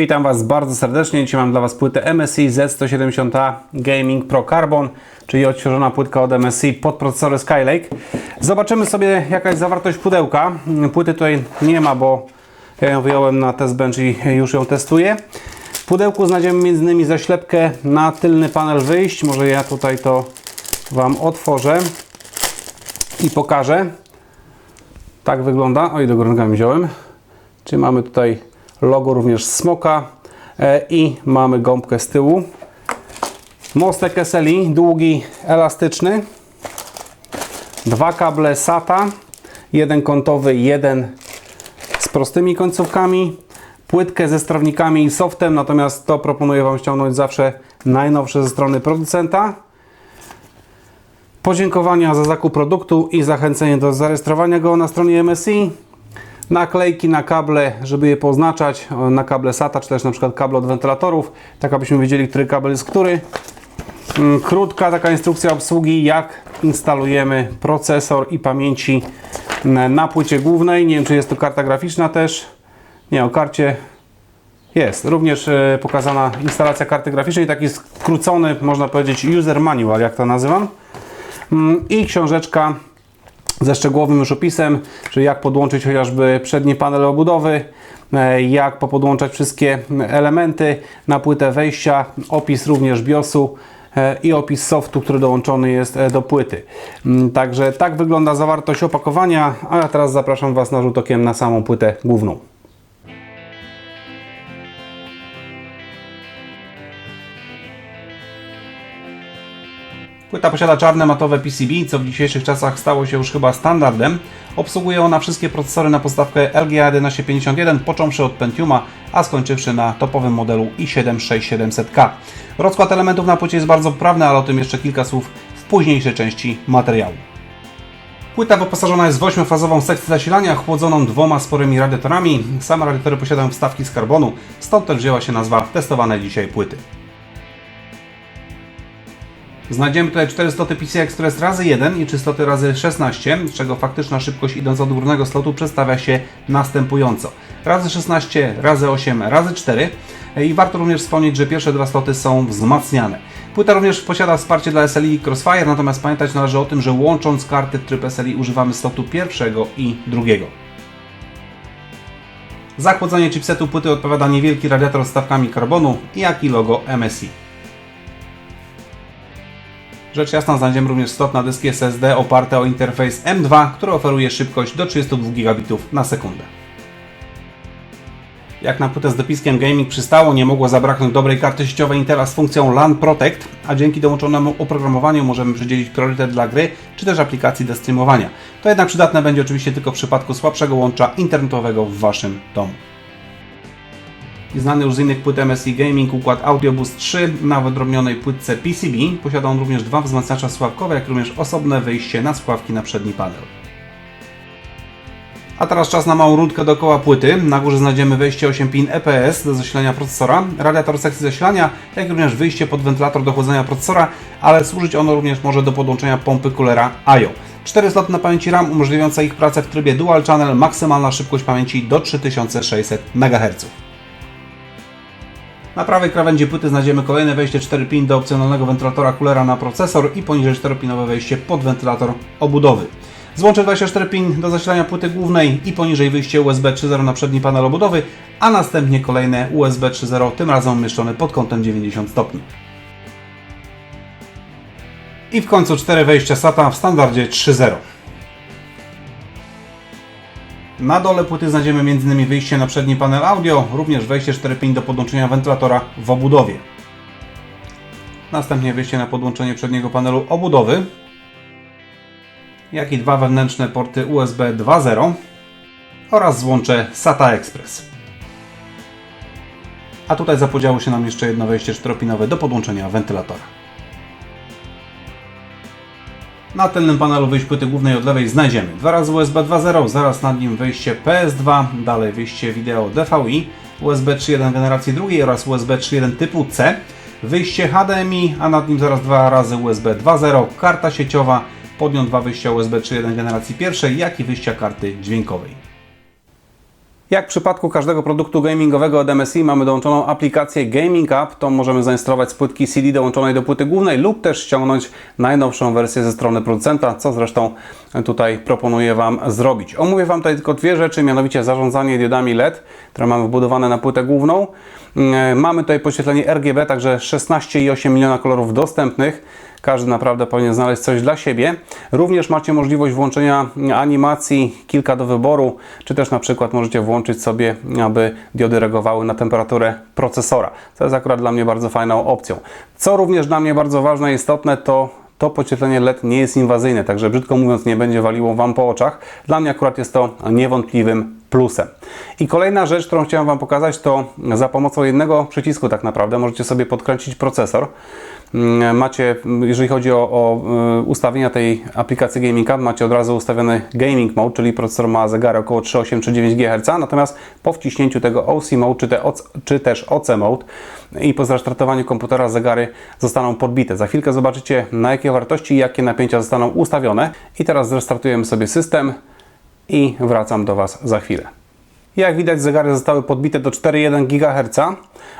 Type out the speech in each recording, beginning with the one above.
Witam Was bardzo serdecznie. Dzisiaj mam dla Was płytę MSI Z170A Gaming Pro Carbon, czyli odświeżona płytka od MSI pod procesory Skylake. Zobaczymy sobie jaka jest zawartość pudełka. Płyty tutaj nie ma, bo ja ją wyjąłem na test bench i już ją testuję. W pudełku znajdziemy m.in. zaślepkę na tylny panel wyjść. Może ja tutaj to Wam otworzę i pokażę. Tak wygląda. Oj, do górnikami wziąłem. Czyli mamy tutaj logo również smoka e, i mamy gąbkę z tyłu. Mostek SLI, długi, elastyczny. Dwa kable SATA, jeden kątowy, jeden z prostymi końcówkami. Płytkę ze strawnikami i softem, natomiast to proponuję Wam ściągnąć zawsze najnowsze ze strony producenta. Podziękowania za zakup produktu i zachęcenie do zarejestrowania go na stronie MSI naklejki na kable, żeby je poznaczać, na kable SATA, czy też na przykład kable od wentylatorów, tak abyśmy wiedzieli, który kabel jest który. Mm, Krótka taka instrukcja obsługi, jak instalujemy procesor i pamięci na płycie głównej. Nie wiem, czy jest tu karta graficzna też. Nie, o karcie jest. Również e, pokazana instalacja karty graficznej, taki skrócony, można powiedzieć, user manual, jak to nazywam. Mm, I książeczka ze szczegółowym już opisem, czyli jak podłączyć chociażby przedni panel obudowy, e, jak popodłączać wszystkie elementy na płytę wejścia, opis również BIOSu e, i opis softu, który dołączony jest e, do płyty. Mm, Także tak wygląda zawartość opakowania, a teraz zapraszam Was na rzut okiem na samą płytę główną. Płyta posiada czarne matowe PCB, co w dzisiejszych czasach stało się już chyba standardem. Obsługuje ona wszystkie procesory na podstawkę LGA 1151, począwszy od Pentiuma, a skończywszy na topowym modelu i7-6700K. Rozkład elementów na płycie jest bardzo poprawny, ale o tym jeszcze kilka słów w późniejszej części materiału. Płyta wyposażona jest w 8-fazową sekcję zasilania, chłodzoną dwoma sporymi radiatorami. Same radiatory posiadają wstawki z karbonu, stąd też wzięła się nazwa testowanej dzisiaj płyty. Znajdziemy tutaj 4 sloty PCI Express razy 1 i 3 sloty razy 16, z czego faktyczna szybkość idąc od górnego slotu przedstawia się następująco. Razy 16, razy 8, razy 4 i warto również wspomnieć, że pierwsze dwa sloty są wzmacniane. Płyta również posiada wsparcie dla SLI Crossfire, natomiast pamiętać należy o tym, że łącząc karty tryb SLI używamy slotu pierwszego i drugiego. Za chłodzenie chipsetu płyty odpowiada niewielki radiator z stawkami karbonu, jak i logo MSI. Rzecz jasna znajdziemy również slot na dyski SSD oparte o interfejs M2, który oferuje szybkość do 32 gigabitów na sekundę. Jak na płytę z dopiskiem gaming przystało, nie mogło zabraknąć dobrej karty sieciowej Intela z funkcją LAN Protect, a dzięki dołączonemu oprogramowaniu możemy przydzielić priorytet dla gry, czy też aplikacji do streamowania. To jednak przydatne będzie oczywiście tylko w przypadku słabszego łącza internetowego w Waszym domu. Znany już z innych płyt MSI Gaming układ Audioboost 3 na wydrobnionej płytce PCB. Posiada on również dwa wzmacniacze sławkowe, jak również osobne wyjście na skławki na przedni panel. A teraz czas na małą rundkę dookoła płyty. Na górze znajdziemy wejście 8 pin EPS do zasilania procesora, radiator sekcji zasilania, jak również wyjście pod wentylator do chłodzenia procesora, ale służyć ono również może do podłączenia pompy coolera IO. 4 sloty na pamięci RAM umożliwiające ich pracę w trybie Dual Channel, maksymalna szybkość pamięci do 3600 MHz. Na prawej krawędzi płyty znajdziemy kolejne wejście 4 pin do opcjonalnego wentylatora coolera na procesor i poniżej 4-pinowe wejście pod wentylator obudowy. Złącze 24 pin do zasilania płyty głównej i poniżej wyjście USB 3.0 na przedni panel obudowy, a następnie kolejne USB 3.0, tym razem umieszczone pod kątem 90 stopni. I w końcu 4 wejścia SATA w standardzie 3.0. Na dole płyty znajdziemy m.in. wyjście na przedni panel audio, również wejście 4 pin do podłączenia wentylatora w obudowie. Następnie wyjście na podłączenie przedniego panelu obudowy, jak i dwa wewnętrzne porty USB 2.0 oraz złącze SATA Express. A tutaj zapodziało się nam jeszcze jedno wejście 4-pinowe do podłączenia wentylatora. Na tylnym panelu wyjść płyty głównej od lewej znajdziemy. Dwa razy USB 2.0, zaraz nad nim wyjście PS2, dalej wyjście wideo DVI, USB 3.1 generacji drugiej oraz USB 3.1 typu C, wyjście HDMI, a nad nim zaraz dwa razy USB 2.0, karta sieciowa, pod nią dwa wyjścia USB 3.1 generacji pierwszej, jak i wyjścia karty dźwiękowej. Jak w przypadku każdego produktu gamingowego od MSI mamy dołączoną aplikację Gaming App, to możemy zainstalować z płytki CD dołączonej do płyty głównej lub też ściągnąć najnowszą wersję ze strony producenta, co zresztą tutaj proponuję Wam zrobić. Omówię Wam tutaj tylko dwie rzeczy, mianowicie zarządzanie diodami LED, które mamy wbudowane na płytę główną. Mamy tutaj podświetlenie RGB, także 16,8 miliona kolorów dostępnych. Każdy naprawdę powinien znaleźć coś dla siebie. Również macie możliwość włączenia animacji, kilka do wyboru, czy też na przykład możecie włączyć sobie, aby diody reagowały na temperaturę procesora. To jest akurat dla mnie bardzo fajną opcją. Co również dla mnie bardzo ważne i istotne, to to podświetlenie LED nie jest inwazyjne, także brzydko mówiąc nie będzie waliło Wam po oczach. Dla mnie akurat jest to niewątpliwym plusem. I kolejna rzecz, którą chciałem Wam pokazać, to za pomocą jednego przycisku tak naprawdę możecie sobie podkręcić procesor. Macie, jeżeli chodzi o, o ustawienia tej aplikacji Gaming Hub, macie od razu ustawiony Gaming Mode, czyli procesor ma zegary około 3,8 czy 9 GHz, natomiast po wciśnięciu tego OC Mode czy, te, czy też OC Mode i po zastartowaniu komputera zegary zostaną podbite. Za chwilkę zobaczycie na jakie wartości i jakie napięcia zostaną ustawione. I teraz zrestartujemy sobie system i wracam do Was za chwilę. Jak widać zegary zostały podbite do 4,1 GHz,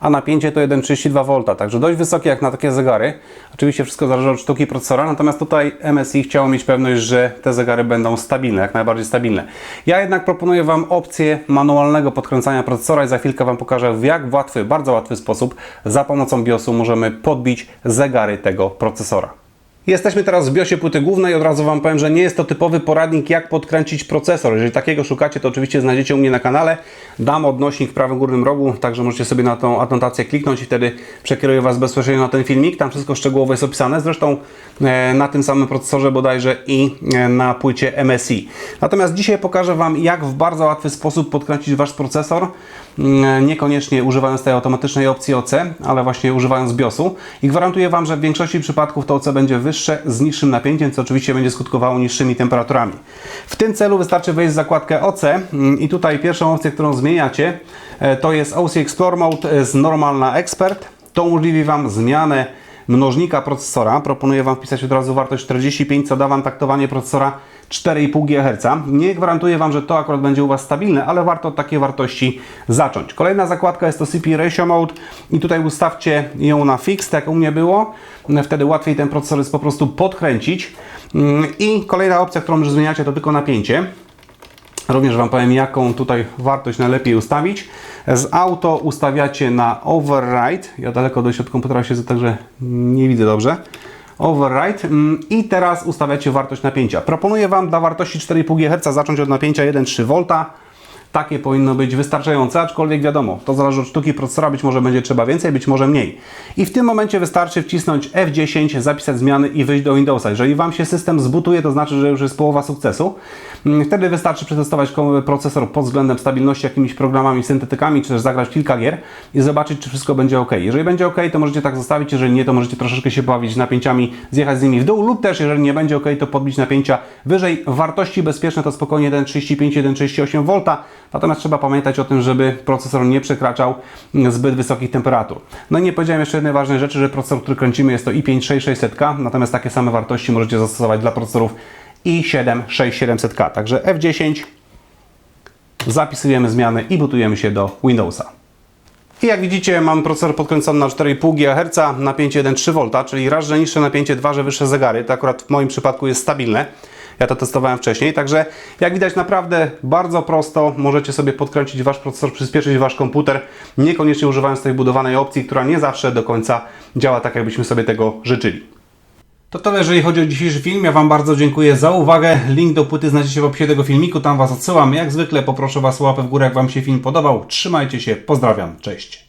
a napięcie to 1,32 V, także dość wysokie jak na takie zegary. Oczywiście wszystko zależy od sztuki procesora, natomiast tutaj MSI chciało mieć pewność, że te zegary będą stabilne, jak najbardziej stabilne. Ja jednak proponuję Wam opcję manualnego podkręcania procesora i za chwilkę Wam pokażę w jak łatwy, bardzo łatwy sposób za pomocą BIOSu możemy podbić zegary tego procesora. Jesteśmy teraz w BIOSie płyty głównej i od razu Wam powiem, że nie jest to typowy poradnik jak podkręcić procesor. Jeżeli takiego szukacie, to oczywiście znajdziecie u mnie na kanale. Dam odnośnik w prawym górnym rogu, także możecie sobie na tą adnotację kliknąć i wtedy przekieruję Was bezpośrednio na ten filmik. Tam wszystko szczegółowo jest opisane, zresztą e, na tym samym procesorze bodajże i e, na płycie MSI. Natomiast dzisiaj pokażę Wam, jak w bardzo łatwy sposób podkręcić Wasz procesor, niekoniecznie używając tej automatycznej opcji OC, ale właśnie używając BIOSu i gwarantuję Wam, że w większości przypadków to OC będzie wyższe z niższym napięciem, co oczywiście będzie skutkowało niższymi temperaturami. W tym celu wystarczy wejść w zakładkę OC mm, i tutaj pierwszą opcję, którą zmieniacie, e, to jest OC Explore Mode z Normal na Expert. To umożliwi Wam zmianę mnożnika procesora. Proponuję Wam wpisać od razu wartość 45, co da Wam taktowanie procesora 4,5 GHz. Nie gwarantuję Wam, że to akurat będzie u Was stabilne, ale warto od takiej wartości zacząć. Kolejna zakładka jest to CPU Ratio Mode i tutaj ustawcie ją na fix, tak jak u mnie było. Wtedy łatwiej ten procesor jest po prostu podkręcić. I kolejna opcja, którą już zmieniacie, to tylko napięcie. Również Wam powiem, jaką tutaj wartość najlepiej ustawić. Z auto ustawiacie na override. Ja daleko dość od komputera siedzę, także nie widzę dobrze. Override mm, i teraz ustawiacie wartość napięcia. Proponuję Wam dla wartości 4,5 GHz zacząć od napięcia 1,3 V takie powinno być wystarczające, aczkolwiek wiadomo, to zależy od sztuki procesora, być może będzie trzeba więcej, być może mniej. I w tym momencie wystarczy wcisnąć F10, zapisać zmiany i wyjść do Windowsa. Jeżeli Wam się system zbutuje, to znaczy, że już jest połowa sukcesu. Mm, wtedy wystarczy przetestować procesor pod względem stabilności jakimiś programami, syntetykami, czy też zagrać kilka gier i zobaczyć, czy wszystko będzie ok. Jeżeli będzie ok, to możecie tak zostawić, jeżeli nie, to możecie troszeczkę się bawić napięciami, zjechać z nimi w dół lub też, jeżeli nie będzie ok, to podbić napięcia wyżej. Wartości bezpieczne to spokojnie 1,35-1,38 V. Natomiast trzeba pamiętać o tym, żeby procesor nie przekraczał zbyt wysokich temperatur. No i nie powiedziałem jeszcze jednej ważnej rzeczy, że procesor, który kręcimy jest to i5-6600K, natomiast takie same wartości możecie zastosować dla procesorów i7-6700K. Także F10 zapisujemy zmiany i butujemy się do Windowsa. I jak widzicie, mam procesor podkręcony na 4,5 GHz, napięcie 1,3 V, czyli raz, że niższe napięcie, dwa, że wyższe zegary. To akurat w moim przypadku jest stabilne. Ja to testowałem wcześniej, także jak widać naprawdę bardzo prosto możecie sobie podkręcić Wasz procesor, przyspieszyć Wasz komputer, niekoniecznie używając tej budowanej opcji, która nie zawsze do końca działa tak, jakbyśmy sobie tego życzyli. To tyle, jeżeli chodzi o dzisiejszy film. Ja Wam bardzo dziękuję za uwagę. Link do płyty znajdziecie w opisie tego filmiku, tam Was odsyłam. Jak zwykle poproszę Was o łapę w górę, jak Wam się film podobał. Trzymajcie się, pozdrawiam, cześć.